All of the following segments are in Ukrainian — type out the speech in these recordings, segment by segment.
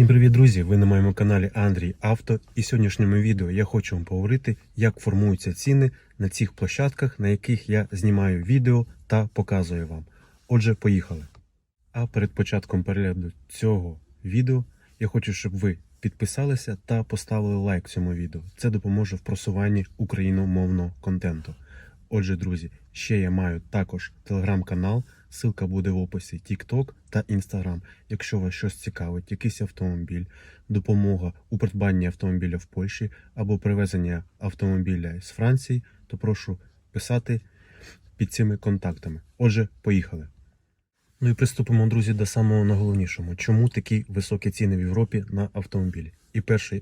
Всім привіт, друзі! Ви на моєму каналі Андрій Авто. І в сьогоднішньому відео я хочу вам поговорити, як формуються ціни на цих площадках, на яких я знімаю відео та показую вам. Отже, поїхали. А перед початком перегляду цього відео я хочу, щоб ви підписалися та поставили лайк цьому відео. Це допоможе в просуванні україномовного контенту. Отже, друзі, ще я маю також телеграм-канал. Ссылка буде в описі TikTok та Instagram. Якщо вас щось цікавить, якийсь автомобіль, допомога у придбанні автомобіля в Польщі або привезення автомобіля з Франції, то прошу писати під цими контактами. Отже, поїхали. Ну і приступимо, друзі, до самого найголовнішого. Чому такі високі ціни в Європі на автомобілі? І перше,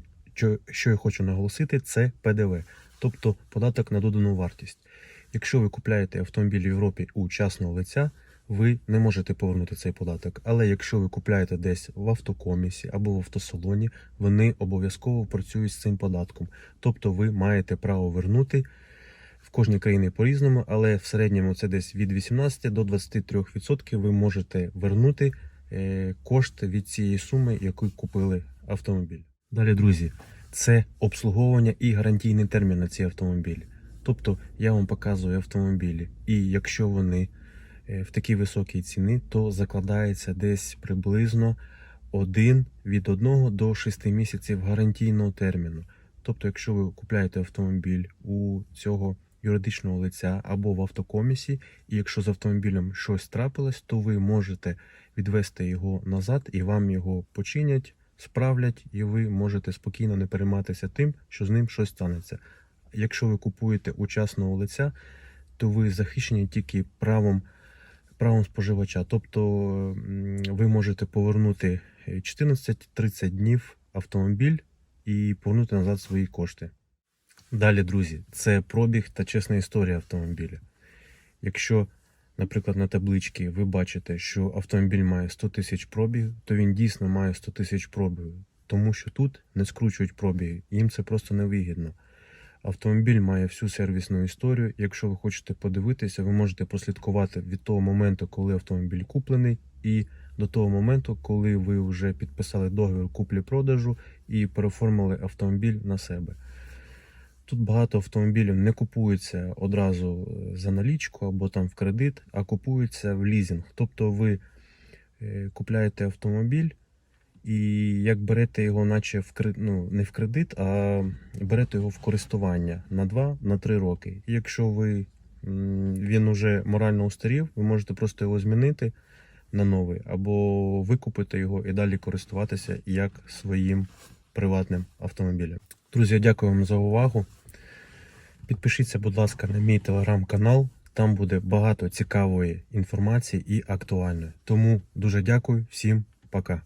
що, я хочу наголосити, це ПДВ, тобто податок на додану вартість. Якщо ви купляєте автомобіль в Європі у частного лиця, ви не можете повернути цей податок. Але якщо ви купляєте десь в автокомісі або в автосалоні, вони обов'язково працюють з цим податком. Тобто ви маєте право вернути в кожній країні по-різному, але в середньому це десь від 18 до 23% ви можете вернути е, кошти від цієї суми, яку купили автомобіль. Далі, друзі, це обслуговування і гарантійний термін на ці автомобілі. Тобто я вам показую автомобілі, і якщо вони е, в такій високій ціні, то закладається десь приблизно один від 1 до 6 місяців гарантійного терміну. Тобто, якщо ви купляєте автомобіль у цього юридичного лиця або в автокомісі, і якщо з автомобілем щось трапилось, то ви можете відвести його назад і вам його починять, справлять, і ви можете спокійно не перейматися тим, що з ним щось станеться. Якщо ви купуєте у частного лиця, то ви захищені тільки правом, правом споживача. Тобто ви можете повернути 14-30 днів автомобіль і повернути назад свої кошти. Далі, друзі, це пробіг та чесна історія автомобіля. Якщо, наприклад, на табличці ви бачите, що автомобіль має 100 тисяч пробігів, то він дійсно має 100 тисяч пробігів, тому що тут не скручують пробіги, їм це просто невигідно. Автомобіль має всю сервісну історію. Якщо ви хочете подивитися, ви можете прослідкувати від того моменту, коли автомобіль куплений, і до того моменту, коли ви вже підписали договір куплі-продажу і переформили автомобіль на себе. Тут багато автомобілів не купуються одразу е, за налічку або там в кредит, а купуються в лізинг. Тобто ви е, купляєте автомобіль і як берете його, наче в ну, не в кредит, а берете його в користування на 2-3 роки. І якщо ви він уже морально устарів, ви можете просто його змінити на новий, або викупити його і далі користуватися як своїм приватним автомобілем. Друзі, дякую вам за увагу. Підпишіться, будь ласка, на мій телеграм-канал. Там буде багато цікавої інформації і актуальної. Тому дуже дякую, всім пока.